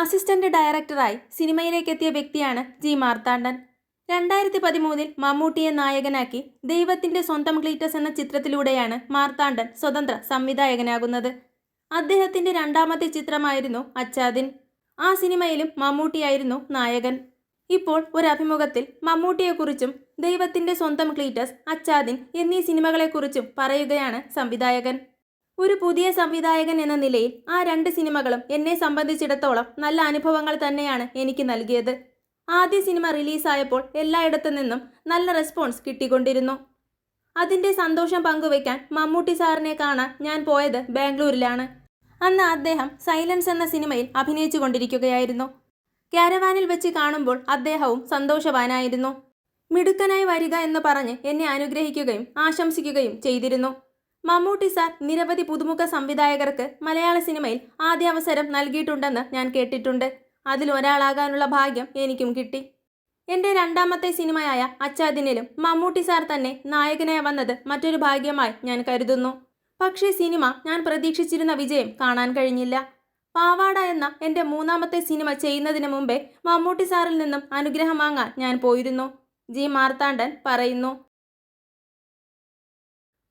Assistant ഡയറക്ടറായി സിനിമയിലേക്ക് എത്തിയ വ്യക്തിയാണ് ജി മാർത്താണ്ഡൻ. രണ്ടായിരത്തി പതിമൂന്നിൽ മമ്മൂട്ടിയെ നായകനാക്കി ദൈവത്തിന്റെ സ്വന്തം ക്ലീറ്റസ് എന്ന ചിത്രത്തിലൂടെയാണ് മാർത്താണ്ഡൻ സ്വതന്ത്ര സംവിധായകനാകുന്നത്. അദ്ദേഹത്തിന്റെ രണ്ടാമത്തെ ചിത്രമായിരുന്നു അച്ചാദിൻ. ആ സിനിമയിലും മമ്മൂട്ടിയായിരുന്നു നായകൻ. ഇപ്പോൾ ഒരു അഭിമുഖത്തിൽ മമ്മൂട്ടിയെക്കുറിച്ചും ദൈവത്തിന്റെ സ്വന്തം ക്ലീറ്റസ് അച്ചാദിൻ എന്നീ സിനിമകളെക്കുറിച്ചും പറയുകയാണ് സംവിധായകൻ. ഒരു പുതിയ സംവിധായകൻ എന്ന നിലയിൽ ആ രണ്ട് സിനിമകളും എന്നെ സംബന്ധിച്ചിടത്തോളം നല്ല അനുഭവങ്ങൾ തന്നെയാണ് എനിക്ക് നൽകിയത്. ആദ്യ സിനിമ റിലീസായപ്പോൾ എല്ലായിടത്തു നിന്നും നല്ല റെസ്പോൺസ് കിട്ടിക്കൊണ്ടിരുന്നു. അതിന്റെ സന്തോഷം പങ്കുവയ്ക്കാൻ മമ്മൂട്ടി സാറിനെ കാണാൻ ഞാൻ പോയത് ബാംഗ്ലൂരിലാണ്. അന്ന് അദ്ദേഹം സൈലൻസ് എന്ന സിനിമയിൽ അഭിനയിച്ചു കൊണ്ടിരിക്കുകയായിരുന്നു ക്യാരവാനിൽ വെച്ച് കാണുമ്പോൾ അദ്ദേഹവും സന്തോഷവാനായിരുന്നു. മിടുക്കനായി വരിക എന്ന് പറഞ്ഞ് എന്നെ അനുഗ്രഹിക്കുകയും ആശംസിക്കുകയും ചെയ്തിരുന്നു. മമ്മൂട്ടി സാർ നിരവധി പുതുമുഖ സംവിധായകർക്ക് മലയാള സിനിമയിൽ ആദ്യ അവസരം നൽകിയിട്ടുണ്ടെന്ന് ഞാൻ കേട്ടിട്ടുണ്ട്. അതിലൊരാളാകാനുള്ള ഭാഗ്യം എനിക്കും കിട്ടി. എന്റെ രണ്ടാമത്തെ സിനിമയായ അച്ചാദിനിലും മമ്മൂട്ടി സാർ തന്നെ നായകനായി വന്നത് മറ്റൊരു ഭാഗ്യമായി ഞാൻ കരുതുന്നു. പക്ഷേ സിനിമ ഞാൻ പ്രതീക്ഷിച്ചിരുന്ന വിജയം കാണാൻ കഴിഞ്ഞില്ല. പാവാട എന്ന എന്റെ മൂന്നാമത്തെ സിനിമ ചെയ്യുന്നതിന് മുമ്പേ മമ്മൂട്ടി സാറിൽ നിന്നും അനുഗ്രഹം വാങ്ങാൻ ഞാൻ പോയിരുന്നു. ജി മാർത്താണ്ഡൻ പറയുന്നു